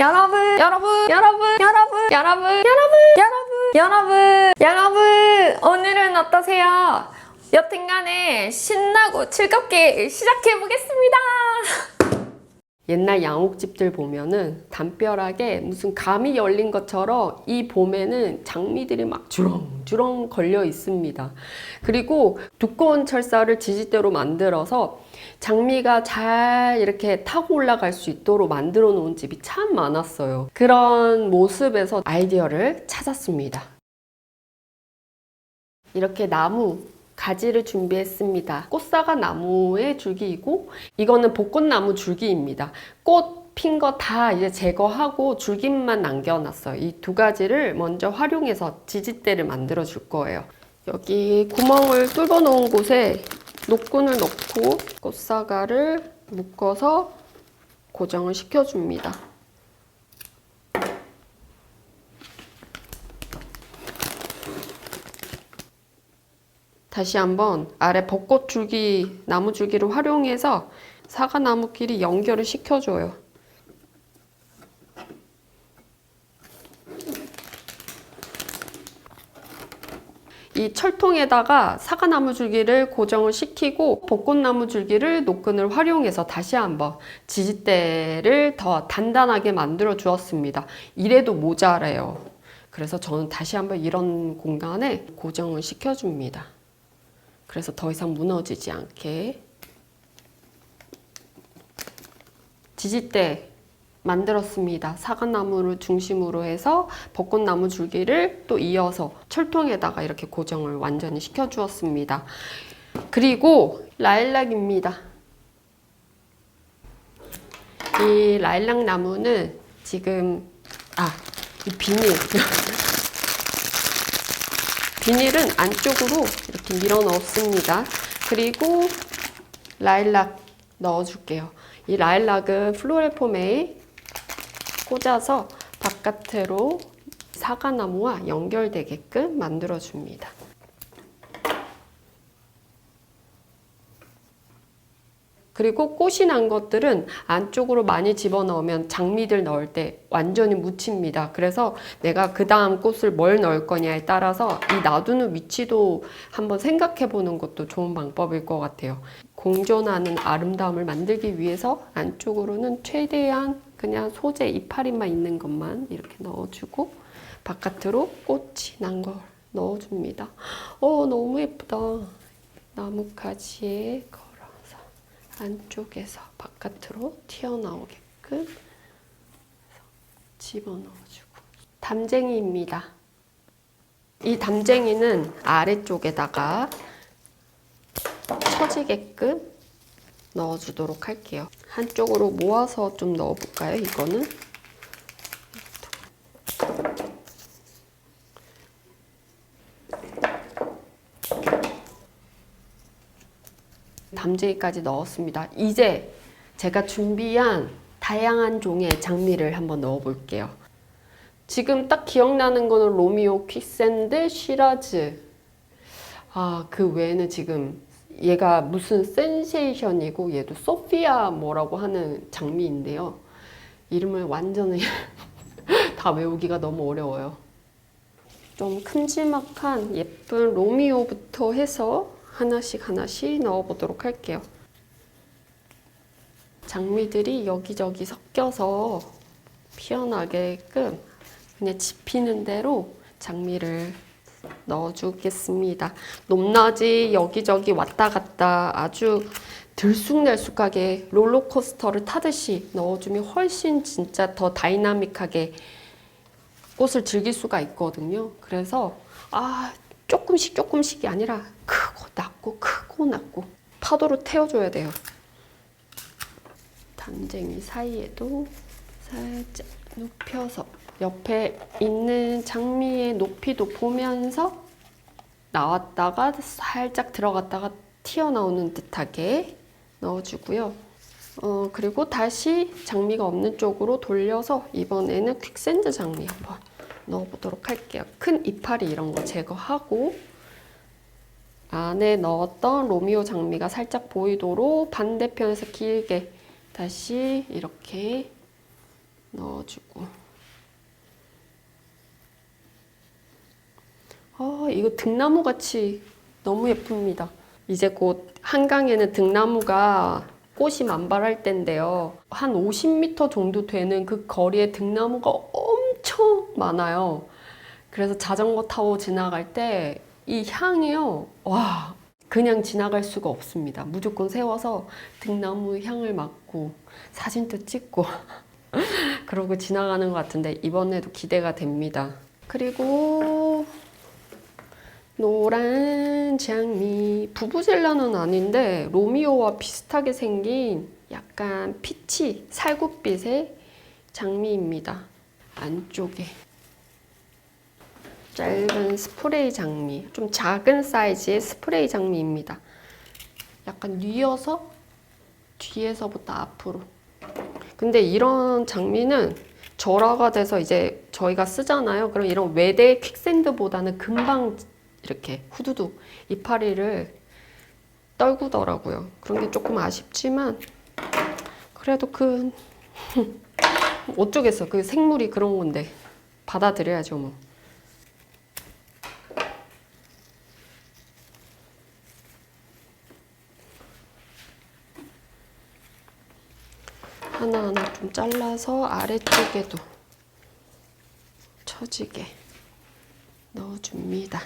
여러분, 여러분, 여러분, 여러분, 여러분, 여러분, 여러분, 여러분, 여러분, 오늘은 어떠세요? 여튼간에 신나고 즐겁게 시작해보겠습니다. 옛날 양옥집들 보면은 담벼락에 무슨 감이 열린 것처럼 이 봄에는 장미들이 막 주렁주렁 걸려 있습니다. 그리고 두꺼운 철사를 지지대로 만들어서 장미가 잘 이렇게 타고 올라갈 수 있도록 만들어 놓은 집이 참 많았어요. 그런 모습에서 아이디어를 찾았습니다. 이렇게 나무 가지를 준비했습니다. 꽃사과 나무의 줄기이고 이거는 벚꽃나무 줄기입니다. 꽃 핀 거 다 이제 제거하고 줄기만 남겨놨어요. 이 두 가지를 먼저 활용해서 지지대를 만들어 줄 거예요. 여기 구멍을 뚫어 놓은 곳에 녹군을 넣고 꽃사과를 묶어서 고정을 시켜줍니다. 다시 한번 아래 벚꽃 줄기, 나무 줄기를 활용해서 사과나무끼리 연결을 시켜줘요. 이 철통에다가 사과나무 줄기를 고정을 시키고 벚꽃나무 줄기를 노끈을 활용해서 다시 한번 지지대를 더 단단하게 만들어 주었습니다. 이래도 모자라요. 그래서 저는 다시 한번 이런 공간에 고정을 시켜줍니다. 그래서 더 이상 무너지지 않게 지지대 만들었습니다. 사과나무를 중심으로 해서 벚꽃나무 줄기를 또 이어서 철통에다가 이렇게 고정을 완전히 시켜주었습니다. 그리고 라일락입니다. 이 라일락 나무는 지금 아, 이 비닐 비닐은 안쪽으로 이렇게 밀어 넣습니다. 그리고 라일락 넣어줄게요. 이 라일락은 플로레폼에 꽂아서 바깥으로 사과나무와 연결되게끔 만들어줍니다. 그리고 꽃이 난 것들은 안쪽으로 많이 집어넣으면 장미들 넣을 때 완전히 묻힙니다. 그래서 내가 그 다음 꽃을 뭘 넣을 거냐에 따라서 이 놔두는 위치도 한번 생각해 보는 것도 좋은 방법일 것 같아요. 공존하는 아름다움을 만들기 위해서 안쪽으로는 최대한 그냥 소재 이파리만 있는 것만 이렇게 넣어주고 바깥으로 꽃이 난 걸 넣어줍니다. 어, 너무 예쁘다. 나뭇가지에 안쪽에서 바깥으로 튀어나오게끔 집어넣어주고 담쟁이입니다. 이 담쟁이는 아래쪽에다가 처지게끔 넣어주도록 할게요. 한쪽으로 모아서 좀 넣어볼까요? 이거는 담쟁이까지 넣었습니다. 이제 제가 준비한 다양한 종의 장미를 한번 넣어 볼게요. 지금 딱 기억나는 거는 로미오, 퀵샌드, 시라즈. 아, 그 외에는 지금 얘가 무슨 센세이션이고 얘도 소피아 뭐라고 하는 장미인데요. 이름을 완전히 다 외우기가 너무 어려워요. 좀 큼지막한 예쁜 로미오부터 해서 하나씩 하나씩 넣어보도록 할게요. 장미들이 여기저기 섞여서 피어나게끔 그냥 집히는 대로 장미를 넣어주겠습니다. 높낮이 여기저기 왔다 갔다 아주 들쑥날쑥하게 롤러코스터를 타듯이 넣어주면 훨씬 진짜 더 다이나믹하게 꽃을 즐길 수가 있거든요. 그래서 아 조금씩 조금씩이 아니라 크고 낮고 크고 낮고 파도로 태워줘야 돼요. 담쟁이 사이에도 살짝 눕혀서 옆에 있는 장미의 높이도 보면서 나왔다가 살짝 들어갔다가 튀어나오는 듯하게 넣어주고요. 어, 그리고 다시 장미가 없는 쪽으로 돌려서 이번에는 퀵샌드 장미 한번 넣어보도록 할게요. 큰 이파리 이런 거 제거하고 안에 넣었던 로미오 장미가 살짝 보이도록 반대편에서 길게 다시 이렇게 넣어주고 아 이거 등나무 같이 너무 예쁩니다. 이제 곧 한강에는 등나무가 꽃이 만발할 때인데요. 한 50m 정도 되는 그 거리에 등나무가 엄청 많아요. 그래서 자전거 타고 지나갈 때 이 향이요. 와, 그냥 지나갈 수가 없습니다. 무조건 세워서 등나무 향을 맡고 사진도 찍고 그러고 지나가는 것 같은데 이번에도 기대가 됩니다. 그리고 노란 장미 부부젤라는 아닌데 로미오와 비슷하게 생긴 약간 피치 살구빛의 장미입니다. 안쪽에 짧은 스프레이 장미 좀 작은 사이즈의 스프레이 장미입니다. 약간 뉘어서 뒤에서부터 앞으로 근데 이런 장미는 절화가 돼서 이제 저희가 쓰잖아요. 그럼 이런 외대 퀵샌드보다는 금방 이렇게 후두둑 이파리를 떨구더라고요. 그런 게 조금 아쉽지만 그래도 그 어쩌겠어. 그 생물이 그런 건데 받아들여야죠 뭐. 하나하나 좀 잘라서 아래쪽에도 처지게 넣어줍니다.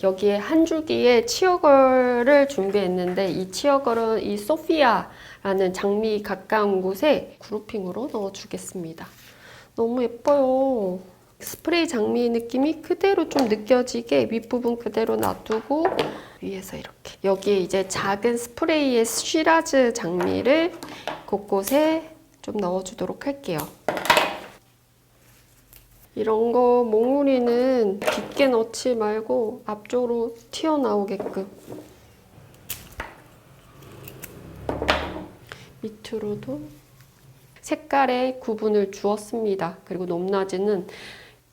여기에 한 줄기에 치어걸을 준비했는데 이 치어걸은 이 소피아라는 장미 가까운 곳에 그루핑으로 넣어주겠습니다. 너무 예뻐요. 스프레이 장미 느낌이 그대로 좀 느껴지게 윗부분 그대로 놔두고 위에서 이렇게 여기에 이제 작은 스프레이의 쉬라즈 장미를 곳곳에 좀 넣어주도록 할게요. 이런 거 몽우리는 깊게 넣지 말고 앞쪽으로 튀어나오게끔 밑으로도 색깔의 구분을 주었습니다. 그리고 높낮이는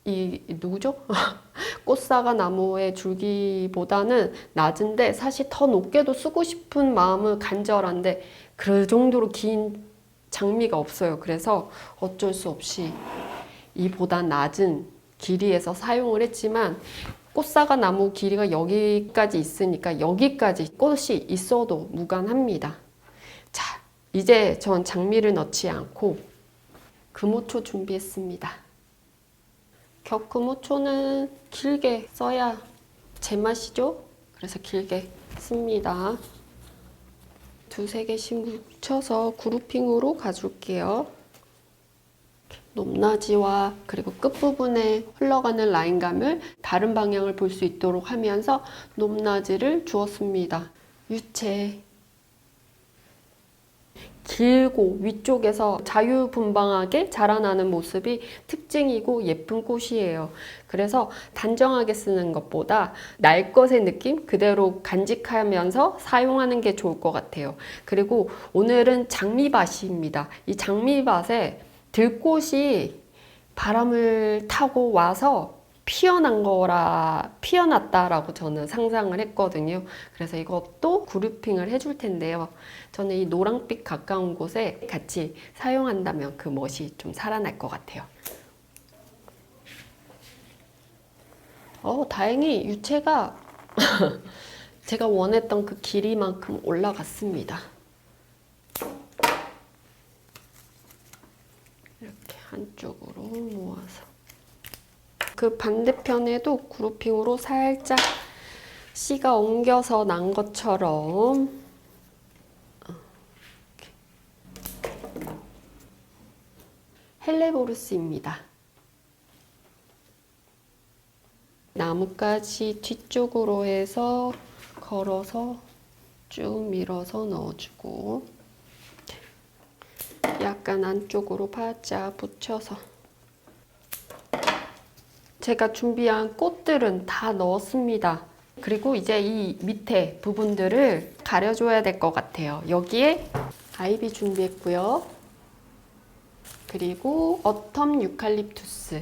이 누구죠? 꽃사과 나무의 줄기보다는 낮은데 사실 더 높게도 쓰고 싶은 마음은 간절한데 그 정도로 긴 장미가 없어요. 그래서 어쩔 수 없이 이보다 낮은 길이에서 사용을 했지만 꽃사과 나무 길이가 여기까지 있으니까 여기까지 꽃이 있어도 무관합니다. 자, 이제 전 장미를 넣지 않고 금호초 준비했습니다. 격금호초는 길게 써야 제맛이죠? 그래서 길게 씁니다. 두세 개씩 묻혀서 그루핑으로 가줄게요. 높낮이와 그리고 끝부분에 흘러가는 라인감을 다른 방향을 볼 수 있도록 하면서 높낮이를 주었습니다. 유채 길고 위쪽에서 자유분방하게 자라나는 모습이 특징이고 예쁜 꽃이에요. 그래서 단정하게 쓰는 것보다 날 것의 느낌 그대로 간직하면서 사용하는 게 좋을 것 같아요. 그리고 오늘은 장미밭입니다. 이 장미밭에 들꽃이 바람을 타고 와서 피어난 거라 피어났다라고 저는 상상을 했거든요. 그래서 이것도 그루핑을 해줄 텐데요. 저는 이 노랑빛 가까운 곳에 같이 사용한다면 그 멋이 좀 살아날 것 같아요. 어, 다행히 유채가 제가 원했던 그 길이만큼 올라갔습니다. 이렇게 한쪽으로 모아서. 그 반대편에도 그루핑으로 살짝 씨가 엉겨서 난 것처럼 어. 헬레보루스입니다. 나뭇가지 뒤쪽으로 해서 걸어서 쭉 밀어서 넣어주고 약간 안쪽으로 바짝 붙여서 제가 준비한 꽃들은 다 넣었습니다. 그리고 이제 이 밑에 부분들을 가려줘야 될 것 같아요. 여기에 아이비 준비했고요. 그리고 어텀 유칼립투스.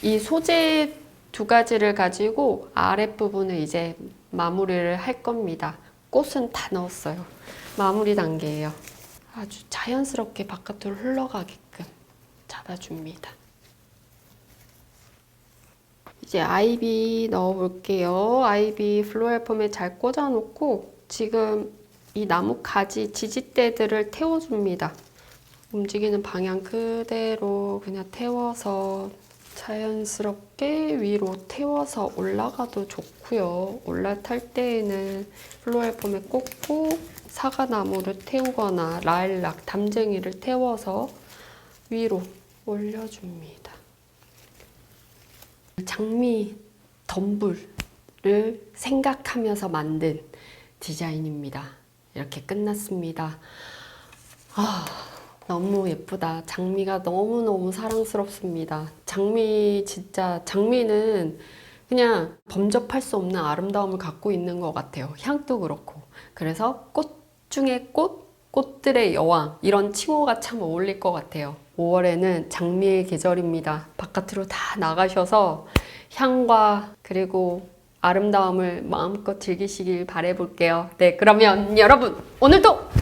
이 소재 두 가지를 가지고 아랫부분을 이제 마무리를 할 겁니다. 꽃은 다 넣었어요. 마무리 단계예요. 아주 자연스럽게 바깥으로 흘러가게끔 잡아줍니다. 이제 아이비 넣어볼게요. 아이비 폼에 잘 꽂아놓고 지금 이 나무 가지 지지대들을 태워줍니다. 움직이는 방향 그대로 그냥 태워서 자연스럽게 위로 태워서 올라가도 좋고요. 올라탈 때에는 플로럴 폼에 꽂고 사과나무를 태우거나 라일락, 담쟁이를 태워서 위로 올려줍니다. 장미 덤불을 생각하면서 만든 디자인입니다. 이렇게 끝났습니다. 아, 너무 예쁘다. 장미가 너무너무 사랑스럽습니다. 장미, 진짜, 장미는 그냥 범접할 수 없는 아름다움을 갖고 있는 것 같아요. 향도 그렇고. 그래서 꽃 중에 꽃, 꽃들의 여왕. 이런 칭호가 참 어울릴 것 같아요. 5월에는 장미의 계절입니다. 바깥으로 다 나가셔서 향과 그리고 아름다움을 마음껏 즐기시길 바래볼게요. 네, 그러면 여러분, 오늘도!